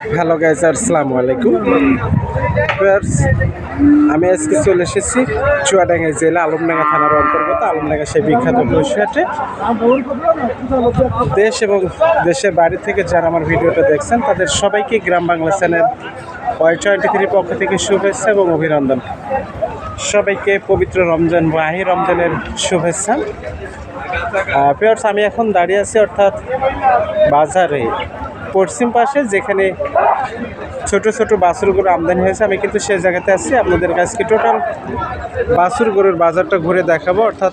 Hello guys আসসালামু আলাইকুম। আমি আজকে চলে এসেছি চুয়াডাঙ্গা জেলা আলমডাঙ্গা থানার অন্তর্গত আলমডাঙ্গা সেই বিখ্যাত পশুহাটে দেশ এবং দেশের বাড়ি থেকে যারা আমার ভিডিওটা দেখছেন, তাদের সবাইকে Gram Bangla channel Y twenty three পক্ষ থেকে শুভেচ্ছা এবং অভিনন্দন। সবাইকে পবিত্র রমজান বাহি রমজানের শুভেচ্ছা। পেয়ার্স আমি এখন দাঁড়িয়ে আছি অর্থাৎ বাজারে। পশ্চিম পাশে যেখানে ছোট ছোট বাছুর গরু আমদানি হয়েছে। আমি কিন্তু সেই জায়গাতে আছি। আপনাদের কাছকে টোটাল বাছুর গরুর বাজারটা ঘুরে দেখাবো। অর্থাৎ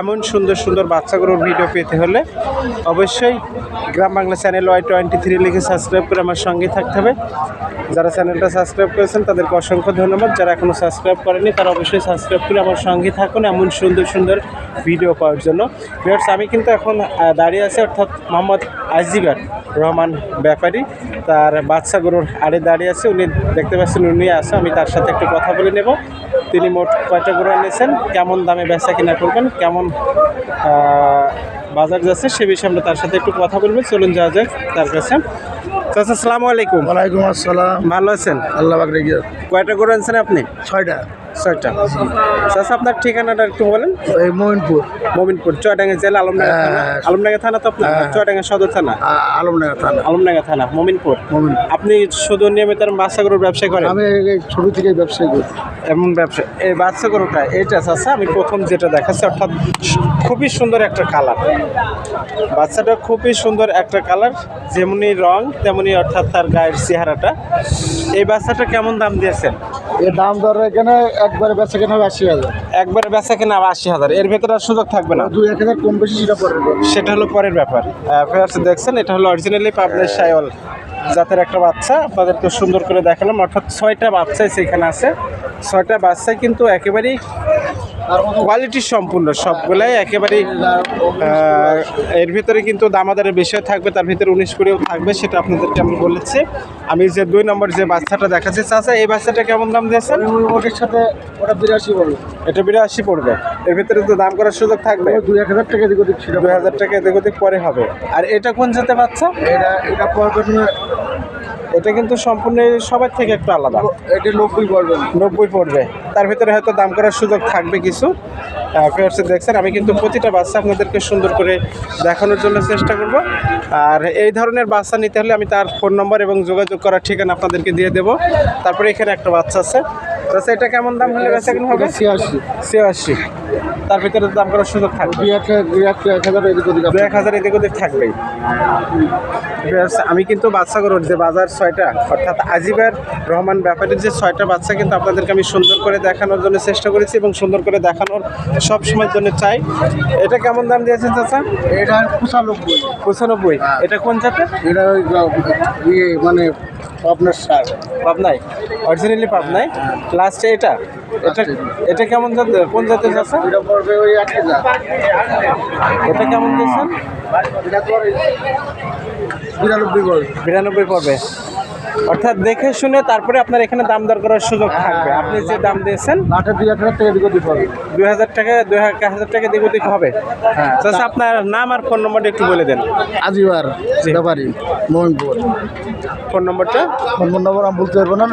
এমন সুন্দর সুন্দর বাচ্চা গরুর ভিডিও পেতে হলে অবশ্যই Gram Bangla channel Y twenty three লিখে সাবস্ক্রাইব করে আমার সঙ্গে থাকতে হবে। যারা চ্যানেলটা সাবস্ক্রাইব করেছেন, তাদেরকে অসংখ্য ধন্যবাদ। যারা এখনও সাবস্ক্রাইব করেনি তারা অবশ্যই সাবস্ক্রাইব করে আমার সঙ্গে থাকুন এমন সুন্দর সুন্দর ভিডিও পাওয়ার জন্য। ভিউয়ার্স আমি কিন্তু এখন দাঁড়িয়ে আছি অর্থাৎ মোহাম্মদ আজিবার রহমান ব্যাপারী। তার বাচ্চা গরুর আড়ে দাঁড়িয়ে আছে উনি দেখতে পাচ্ছেন উনি আছে আমি তার সাথে একটু কথা বলে নেব। তিনি মোট কয়টা গরু এনেছেন কেমন দামে বেচা কিনা করবেন কেমন বাজার যাচ্ছে সে বিষয়ে আমরা তার সাথে একটু কথা বলব চলুন যাওয়া যাক তার কাছে। চাচা আসসালামু আলাইকুম। ওয়ালাইকুম আসসালাম। ভালো আছেন? আল্লাহ কয়টা গরু আনছেন আপনি? ছয়টা। ছয়টা। চাচা আপনার ঠিকানাটা একটু বলেন। এই মোমিনপুর মোমিনপুর চুয়াডাঙ্গা জেলা আলমডাঙ্গা থানা। হ্যাঁ। আলমডাঙ্গা থানা তো আপনার হ্যাঁ। চুয়াডাঙ্গা সদর থানা? আ- আলমনগর থানা। আলমডাঙ্গা থানা মোমিনপুর। মোমিন আপনি শুধু নিয়মিত বাচ্চা গরুর ব্যবসা করেন? আমি ছোট থেকে ব্যবসায়ী করি। এমন ব্যবসা এই বাচ্চা গরুটা এটা চাচা আমি প্রথম যেটা দেখাচ্ছি অর্থাৎ খুবই সুন্দর একটা কালার। বাচ্চাটা খুবই সুন্দর একটা কালার যেমনি রং তেমনি অর্থাৎ তার গায়ের চেহারাটা। এই বাচ্চাটা কেমন দাম দিয়েছেন? এর দাম দর এখানে একবারে বেচা কেনা হবে আশি হাজার। একবারে বেচা কিনা আশি হাজার। এর ভেতরে আর সুযোগ থাকবে না? দুই এক হাজার কম বেশি সেটা পরে সেটা হলো পরের ব্যাপার। ফেয়ার্স দেখছেন এটা হলো অরিজিনালি পাবলিশ সাইওয়াল জাতের একটা বাচ্চা। আপনাদেরকে সুন্দর করে দেখালাম। অর্থাৎ ছয়টা বাচ্চাই সেখানে আছে। ছয়টা বাচ্চাই কিন্তু একেবারেই কোয়ালিটি সম্পূর্ণ সবগুলাই একেবারেই এর ভিতরে কিন্তু দামাদারের বিষয় থাকবে তার ভিতরে উনিশ কুড়িও থাকবে সেটা আপনাদেরকে আমি বলেছি। আমি যে দুই নম্বর যে বাচ্চাটা দেখাচ্ছি চাচা এই বাচ্চাটা কেমন দাম দিয়েছেন? ওটার সাথে ওটা বিরাশি বলব এটা বিরাশি পড়বে। এর ভিতরে তো দাম করার সুযোগ থাকবে। দুই এক হাজার টাকা দিকে সেটা দুই হাজার টাকা এদিক ওদিক পরে হবে। আর এটা কোন জাতে বাচ্চা? এটা এটা পড়বে এটা কিন্তু সম্পূর্ণ সবার থেকে একটু আলাদা। এটা নব্বই পড়বে। নব্বই পড়বে। তার ভিতরে হয়তো দাম করার সুযোগ থাকবে কিছু। ফেয়ার্সে দেখছেন আমি কিন্তু প্রতিটা বাচ্চা আপনাদেরকে সুন্দর করে দেখানোর জন্য চেষ্টা করব। আর এই ধরনের বাচ্চা নিতে হলে আমি তার ফোন নম্বর এবং যোগাযোগ করার ঠিকানা আপনাদেরকে দিয়ে দেবো। তারপরে এখানে একটা বাচ্চা আছে। আচ্ছা এটা কেমন দাম হলে বেচা কিনা হবে? ছিয়াশি। ছিয়াশি। তার ভিতরে দাম করার সুযোগ থাকবে। এক হাজার এদিক ওদিক থাকবেই আমি কিন্তু বাচ্চা গরুর যে বাজার ছয়টা অর্থাৎ আজিবার রহমান ব্যাপারের যে ছয়টা বাচ্চা কিন্তু আপনাদেরকে আমি সুন্দর করে দেখানোর জন্য চেষ্টা করেছি এবং সুন্দর করে দেখানোর সব সময়ের জন্য চাই। এটা কেমন দাম দিয়েছেন চাচা? এটা পঁচানব্বই। পঁচানব্বই। এটা কোন জাতে এটা ইয়ে মানে আপনার সার পাবনাই অরিজিনালি পাবনাই লাস্টে এটা? এটা এটা কেমন জাত কোন জাতের যাচ্ছে এটা পড়বে ওই এটা কেমন দিয়েছেন বিরানব্বই পড়বে বিরানব্বই পড়বে। অর্থাৎ দেখে শুনে তারপরে আপনার এখানে দাম দর করার সুযোগ থাকবে। আপনি যে দাম দিয়েছেন দুই হাজার টাকা দিকে হবে। দুই হাজার টাকা দুই হাজার টাকা দিক ওদিক হবে। হ্যাঁ আপনার নাম আর ফোন নম্বরটা একটু বলে দেন। আজিবার ব্যাপারী মোহিনপুর ফোন নম্বরটা? ফোন নম্বর আমি বলতে পারব না।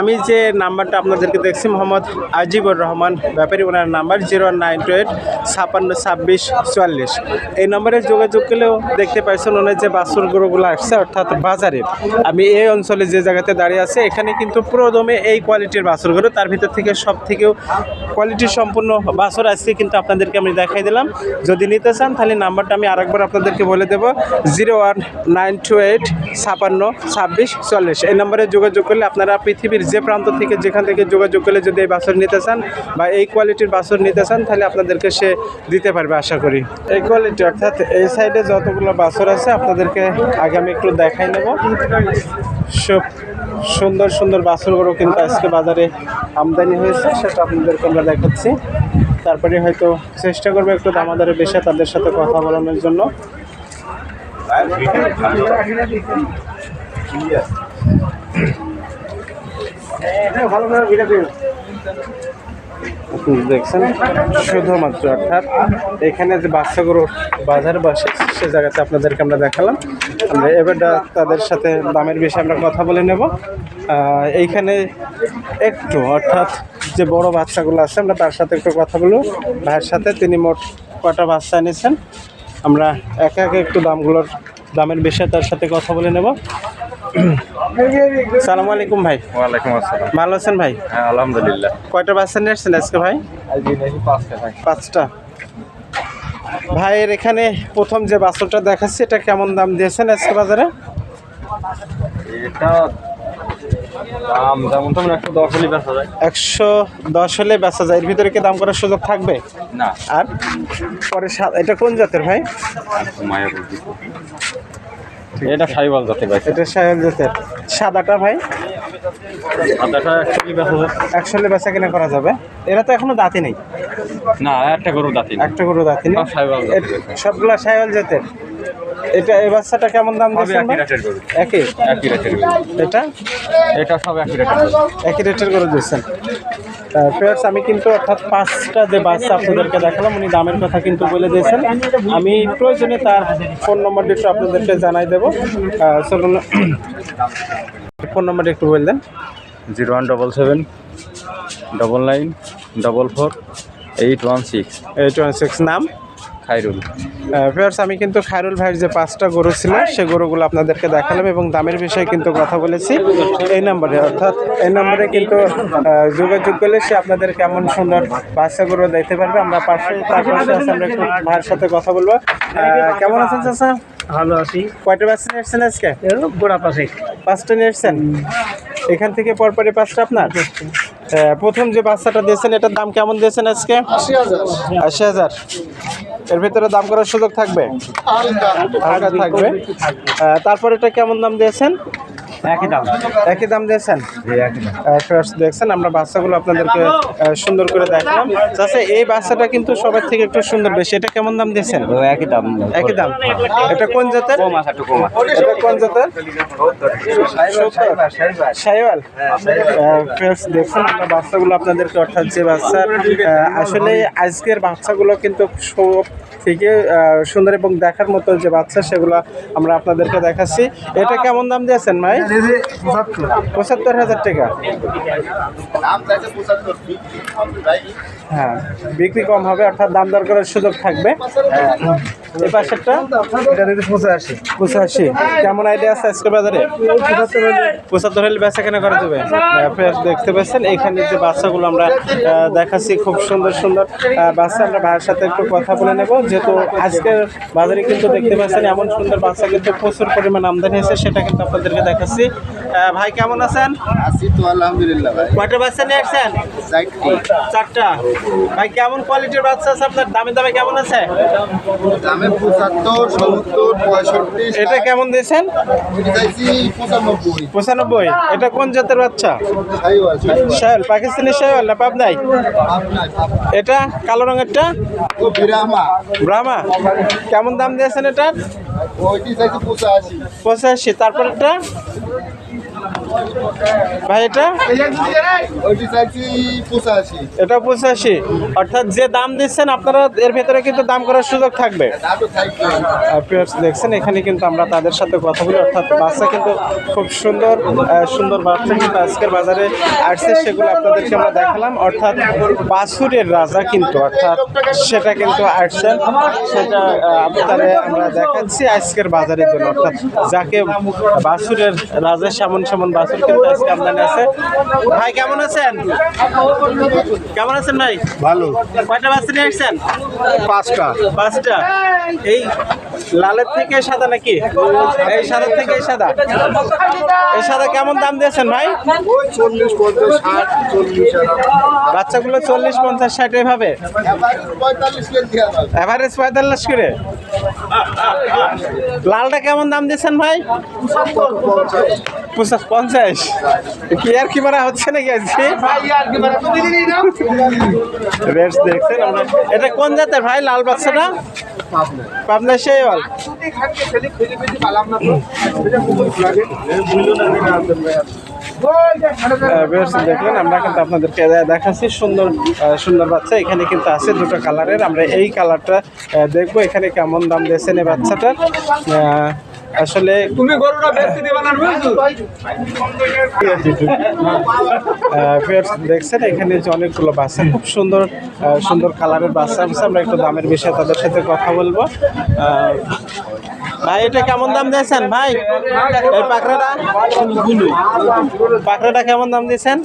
আমি যে নাম্বারটা আপনাদেরকে দেখছি মোহাম্মদ আজিবুর রহমান ব্যাপারী ওনার number zero nine two eight ছাপান্ন ছাব্বিশ চুয়াল্লিশ। এই নম্বরে যোগাযোগ করলেও দেখতে পাইছেন ওনার যে বাসুর গরুগুলো আসছে অর্থাৎ বাজারে আমি এই অঞ্চলে যে জায়গাতে দাঁড়িয়ে আছে, এখানে কিন্তু পুরোদমে এই কোয়ালিটির বাসুর গরু তার ভিতর থেকে সব থেকেও কোয়ালিটি সম্পূর্ণ বাসর আজকে কিন্তু আপনাদেরকে আমি দেখাই দিলাম। যদি নিতে চান, তাহলে নাম্বারটা আমি আরেকবার আপনাদেরকে বলে দেবো। Zero one nine two eight ছাপান্ন ছাব্বিশ এই নম্বরে যোগাযোগ করলে আপনারা পৃথিবীর যে প্রান্ত থেকে যেখান থেকে যোগাযোগ করলে যদি এই বাসর নিতে চান বা এই কোয়ালিটির বাসর নিতে চান, তাহলে আপনাদেরকে সে দিতে পারবে আশা করি। এই কোয়ালিটি অর্থাৎ এই সাইডে যতগুলো বাসর আছে, আপনাদেরকে আগে আমি একটু দেখাই নেব। সব সুন্দর সুন্দর বাছুরগুলো কিন্তু আজকে বাজারে আমদানি হয়েছে, সেটা আপনাদেরকে আমরা দেখাচ্ছি। তারপরে হয়তো চেষ্টা করব একটু দামাদারে বেশি তাদের সাথে কথা বলানোর জন্য। ভালো আপনি দেখছেন, শুধুমাত্র অর্থাৎ এখানে যে বাচ্চাগুলো বাজার বসে, সে জায়গাতে আপনাদেরকে আমরা দেখালাম। আমরা এবারটা তাদের সাথে দামের বিষয়ে আমরা কথা বলে নেব। এইখানে একটু, অর্থাৎ যে বড় বাচ্চাগুলো আছে, আমরা তার সাথে একটু কথা বলব। ভাইয়ের সাথে তিনি মোট কটা বাচ্চা এনেছেন? আমরা একে একে একটু দামগুলোর দামের বিষয়ে তার সাথে কথা বলে নেব। সালামু আলাইকুম ভাই। ওয়ালাইকুম আসসালাম। ভালো আছেন ভাই? হ্যাঁ আলহামদুলিল্লাহ। কয়টা বাচ্চা নিয়ে আসছেন আজকে ভাই? পাঁচটা ভাই। পাঁচটা। ভাইয়ের এখানে প্রথম যে বাছুরটা দেখাচ্ছি এটা কেমন দাম দিয়েছেন আজকে বাজারে? এটা দাম যেমন তেমন একশো দশ হলে বেচা যায়। একশো দশ হলে বেচা যায়। এর ভিতরে কি দাম করার সুযোগ থাকবে? না। আর পরে এটা কোন জাতের ভাই? এটা সাইবাল জাতের ভাই। এটা সাহেল জাতের। সাদাটা ভাই? সাদাটা একচুয়ালি বেচা যায়। বেচা কিনা করা যাবে। এরা তো এখনও দাঁতি নেই। না একটা গরু দাঁতি একটা দাঁতি নেই। সবগুলা সাইওয়াল জাতের। এটা এই বাচ্চাটা কেমন দাম দিয়েছেন একই একই? একই রেটের এটা? এটা সব একই রেটের একই রেটের করে দিচ্ছেন ফ্রেন্ডস আমি কিন্তু অর্থাৎ পাঁচটা যে বাচ্চা আপনাদেরকে দেখালাম উনি দামের কথা কিন্তু বলে দিয়েছেন। আমি প্রয়োজনে তার ফোন নম্বরটি একটু আপনাদেরকে জানাই দেবো। চলুন। ফোন নম্বরটি একটু বললেন zero one double seven double nine double four eight one six. Eight one six নাম। খাইরুল ফ্রেন্ডস আমি কিন্তু খায়রুল ভাইয়ের যে পাঁচটা গরু ছিল সে গরুগুলো আপনাদেরকে দেখালাম এবং দামের বিষয়ে কিন্তু কথা বলেছি। এই নম্বরে অর্থাৎ এই নম্বরে কিন্তু যোগাযোগ করলে সে আপনাদের কেমন সুন্দর বাচ্চা গরু দিতে পারবে। আমরা পাশে তার পাশে আছে আমরা একটু ভাইয়ের সাথে কথা বলব। কেমন আছেন চাচা? ভালো আছি। কয়টা বাচ্চা নিয়ে এসছেন আজকে? গোড়া পাশে। পাঁচটা নিয়ে এসছেন এখান থেকে পরপরই পাঁচটা আপনার? প্রথম যে বাচ্চাটা দিয়েছেন এটার দাম কেমন দিয়েছেন আজকে? আশি হাজার। আশি হাজার। এর ভিতরে দাম করার সুযোগ থাকবে? থাকবে। তারপর এটা কেমন দাম দিয়েছেন? একই দাম। একই দাম দিয়েছেন? first দেখছেন আমরা বাচ্চাগুলো আপনাদেরকে সুন্দর করে দেখালাম। আচ্ছা এই বাচ্চাটা কিন্তু সবার থেকে একটু সুন্দর বেশি। এটা কেমন দাম দিয়েছেন? একই দাম। একই দাম। এটা কোন জাতের? এটা কোন জাতের? সাইওয়াল ফ্রেন্ডস দেখছেন আমরা বাচ্চাগুলো আপনাদেরকে অর্থাৎ যে বাচ্চা আসলে আজকের বাচ্চাগুলো কিন্তু সব থেকে সুন্দর এবং দেখার মতো যে বাচ্চা সেগুলো আমরা আপনাদেরকে দেখাচ্ছি। এটা কেমন দাম দিয়েছেন ভাই? পঁচাত্তর। হাজার টাকা। হ্যাঁ বিক্রি কম হবে অর্থাৎ দাম দর করার সুযোগ থাকবে। এই পাশেরটা? এটা দিতে পঁচাশি। পঁচাশি। কেমন আইডিয়া আছে আজকে বাজারে? পঁচাত্তর হলে পঁচাত্তর হলে বেচা কেনা করা যাবে? ফ্রেশ দেখতে পাচ্ছেন এখানে যে বাচ্চাগুলো আমরা দেখাচ্ছি খুব সুন্দর সুন্দর বাচ্চা। আমরা ভাইয়ের সাথে একটু কথা বলে নেব। যেহেতু আজকের বাজারে কিন্তু দেখতে পাচ্ছেন এমন সুন্দর বাচ্চা কিন্তু প্রচুর পরিমাণ আমদানি হয়েছে সেটা কিন্তু আপনাদেরকে দেখাচ্ছি। ভাই কেমন আছেন? আছি তো আলহামদুলিল্লাহ ভাই। কয়টা বাচ্চা নিয়ে আসছেন? চারটি। চারটা। ভাই কেমন কোয়ালিটির বাচ্চা আছে? আপনার দামে দামে কেমন আছে? দামে পঁচাত্তর সত্তর পঁয়ষট্টি এটা কেমন দিয়েছেন? এটা পঁচানব্বই। পঁচানব্বই। এটা কোন জাতের বাচ্চা? শাহল পাকিস্তানি শাহল না পাবনাই? এটা কালো রঙেরটা? ব্রাহ্মা। কেমন দাম দিয়েছেন এটা পঁচাশি। পঁচাশি। তারপরেরটা? ভাই, এটা? এটা পঁচাশি। অর্থাৎ যে দাম দিচ্ছেন, আপনারা এর ভেতরে কিন্তু দাম করার সুযোগ থাকবে। দেখছেন, এখানে কিন্তু আমরা তাদের সাথে কথা বলি। অর্থাৎ বাচ্চা কিন্তু খুব সুন্দর সুন্দর বাচ্চা কিন্তু আজকের বাজারে আসছে, সেগুলো আপনাদেরকে আমরা দেখালাম। অর্থাৎ বাছুরের রাজা কিন্তু, অর্থাৎ সেটা কিন্তু আসছেন সেটা আপনাদের আমরা দেখাচ্ছি আজকের বাজারের জন্য। অর্থাৎ যাকে বাছুরের রাজা সেমন সেমন বাছুর কিন্তু আজকে আমদানি আছে ভাই কেমন আছেন? কেমন আছেন ভাই? ভালো। কয়টা বাচ্চা নিয়ে আসছেন? পাঁচটা। পাঁচটা। এই লালের থেকে সাদা নাকি? এই সাদা থেকে এই সাদা? এই সাদা কেমন দাম দিয়েছেন ভাই? চল্লিশ পঞ্চাশ ষাট চল্লিশ বাচ্চাগুলো চল্লিশ পঞ্চাশ ষাট এভাবে? এভারেজ পঁয়তাল্লিশ করে? লালটা কেমন দাম দিয়েছেন ভাই? পঞ্চাশ পঞ্চাশ। কি আর কি মারা হচ্ছে নাকি আজকে? রেটস দেখছেন আমরা এটা কোন জাতের ভাই? লাল বাচ্চাটা পাবনা সেই বল দেখলেন আমরা কিন্তু আপনাদেরকে দেখাচ্ছি সুন্দর সুন্দর বাচ্চা। এখানে কিন্তু আছে দুটো কালারের আমরা এই কালারটা দেখব এখানে কেমন দাম দিয়েছেন এই বাচ্চাটার। আসলে তুমি গরুটা বেচতে দিবা না দেখছেন এখানে যে অনেকগুলো বাচ্চা খুব সুন্দর সুন্দর কালারের বাচ্চা আছে। আমরা একটু দামের বিষয়ে তাদের সাথে কথা বলব। ভাই এটা কেমন দাম দিয়েছেন? ভাই এই পাকড়াটা? পাকড়াটা কেমন দাম দিয়েছেন?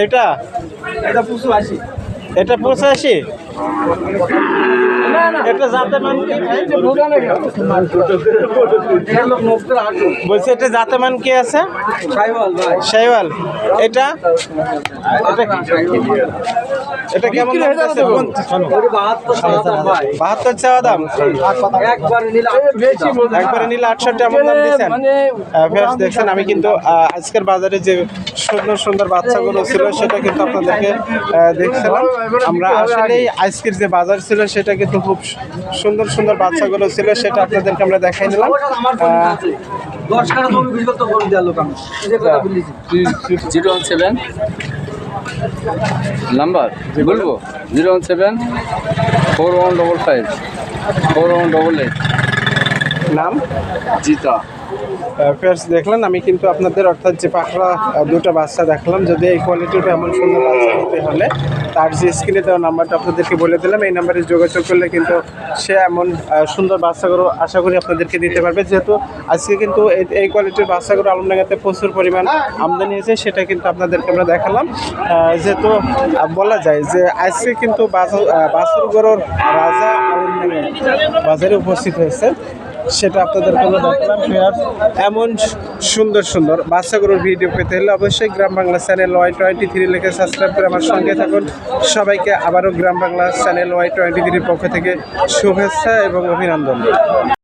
এইটা? এটা পুষু আসি এটা পঁচাশি? এটা এটা আছে? এটা? এটা কেমন বাহাত্তর চাওয়া দাম? একবারে নিলে আটষট্টি এমন দাম ফেরত দেখছেন, আমি কিন্তু আজকের বাজারে যে সুন্দর সুন্দর বাচ্চাগুলো ছিল, সেটা কিন্তু আপনাদেরকে দেখছিলাম। আমরা আসলেই আজকের যে বাজার ছিল সেটা কিন্তু খুব সু- সুন্দর সুন্দর বাচ্চাগুলো ছিল সেটা আপনাদেরকে আমরা দেখাই নিলাম। Zero one seven. নাম্বার বলব? Zero one seven four one double five four one double eight. নাম? জিতা। ফেয়ার্স দেখলেন, আমি কিন্তু আপনাদের, অর্থাৎ যে পাখরা দুটো বাচ্চা দেখালাম, যদি এই কোয়ালিটির এমন সুন্দর বাচ্চা নিতে হলে, তার যে স্ক্রিনে দেওয়া নাম্বারটা আপনাদেরকে বলে দিলাম, এই নাম্বারে যোগাযোগ করলে কিন্তু সে এমন সুন্দর বাচ্চাগুলো আশা করি আপনাদেরকে দিতে পারবে। যেহেতু আজকে কিন্তু এই- কোয়ালিটির বাচ্চাগুলো আলমডাঙ্গাতে প্রচুর পরিমাণ আমদানি হয়েছে, সেটা কিন্তু আপনাদেরকে আমরা দেখালাম। যেহেতু বলা যায় যে আজকে কিন্তু বাছুরগড়ের রাজা আলমডাঙ্গা বাজারে উপস্থিত হয়েছে সেটা আপনাদের কোনো দেখলাম এমন সুন্দর সুন্দর বাচ্চাগুলোর ভিডিও পেতে হলে অবশ্যই Gram Bangla channel Y twenty three লিখে সাবস্ক্রাইব করে আমার সঙ্গে থাকুন। সবাইকে আবারও Gram Bangla channel Y twenty থ্রির পক্ষ থেকে শুভেচ্ছা এবং অভিনন্দন।